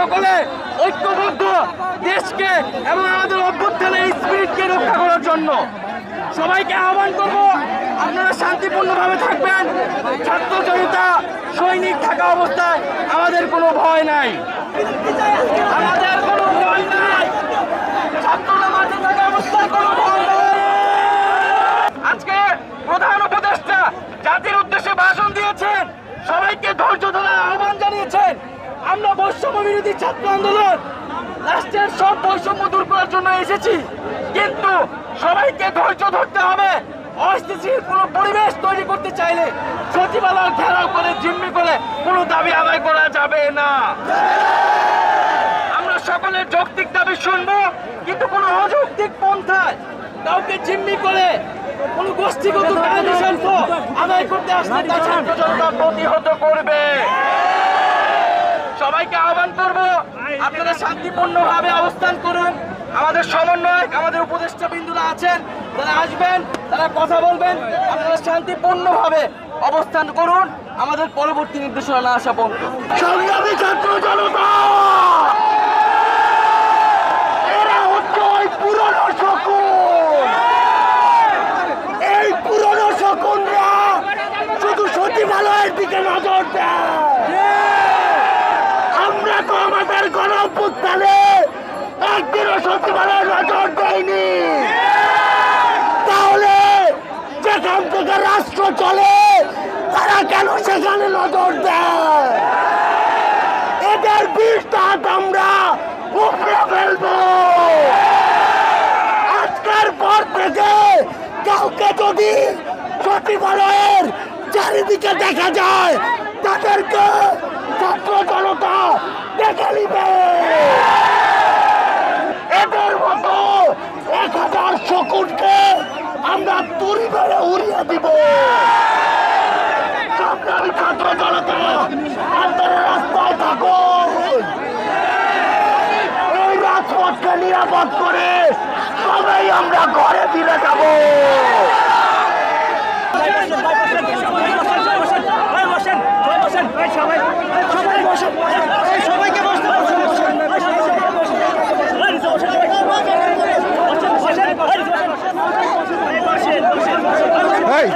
সকলে ঐক্যবদ্ধ দেশকে এবং আমাদের অভ্যুত্থানের স্পিরিটকে রক্ষা করার জন্য। সবাইকে আহ্বান করব, আপনারা শান্তিপূর্ণভাবে থাকবেন। ছাত্র জনতা, সৈনিক থাকা অবস্থায় আমাদের কোনো ভয় নাই। আমাদের কোনো ভয় নাই। কোনো ভয় নাই। আজকে প্রধান উপদেষ্টা জাতির উদ্দেশ্যে ভাষণ দিয়েছেন। সবাইকে ধৈর্য জানিয়েছেন আমরা বৈষম্য বিরোধী ছাত্র আন্দোলন রাষ্ট্রের সব বৈষম্য দূর করার জন্য এসেছি। কিন্তু সবাইকে ধৈর্য ধরতে হবে। অস্থিতিশীল কোনো পরিবেশ তৈরি করতে চাইলে সচিবালয় ঘেরাও করে জিম্মি করে কোনো দাবি আদায় করা যাবে না। আমরা সকলের যৌক্তিক দাবি শুনব কিন্তু কোনো অযৌক্তিক পন্থায় কাউকে জিম্মি করে কোন গোষ্ঠীগত আদায় করতে আসলে তা ছাত্র জনতা প্রতিহত করবে। সবাইকে আহ্বান করব, আপনারা শান্তিপূর্ণভাবে অবস্থান করুন। আমাদের সমন্বয়ক, আমাদের উপদেষ্টা বিন্দুরা আছেন, তারা আসবেন, তারা কথা বলবেন, আপনারা শান্তিপূর্ণভাবে অবস্থান করুন। আমাদের পরবর্তী নির্দেশনা না আসা পর্যন্ত। তো আমাদের গণপুত্তালে একদিনও সচিবালয়ে নজর দেয়নি তাহলে যেখান থেকে রাষ্ট্র চলে, তারা কেন সেখানে নজর দেয়? এদের বিষ দাঁত আমরা উপড়ে ফেলব। আজকের পর থেকে কাউকে যদি সচিবালয়ের চারিদিকে দেখা যায় তাদেরকে গুলি করে উড়িয়ে দিব। সংগ্রামী রাস্তায় থাকুন এই রাজপথকে নিরাপদ করে তবেই আমরা ঘরে ফিরে যাব। এই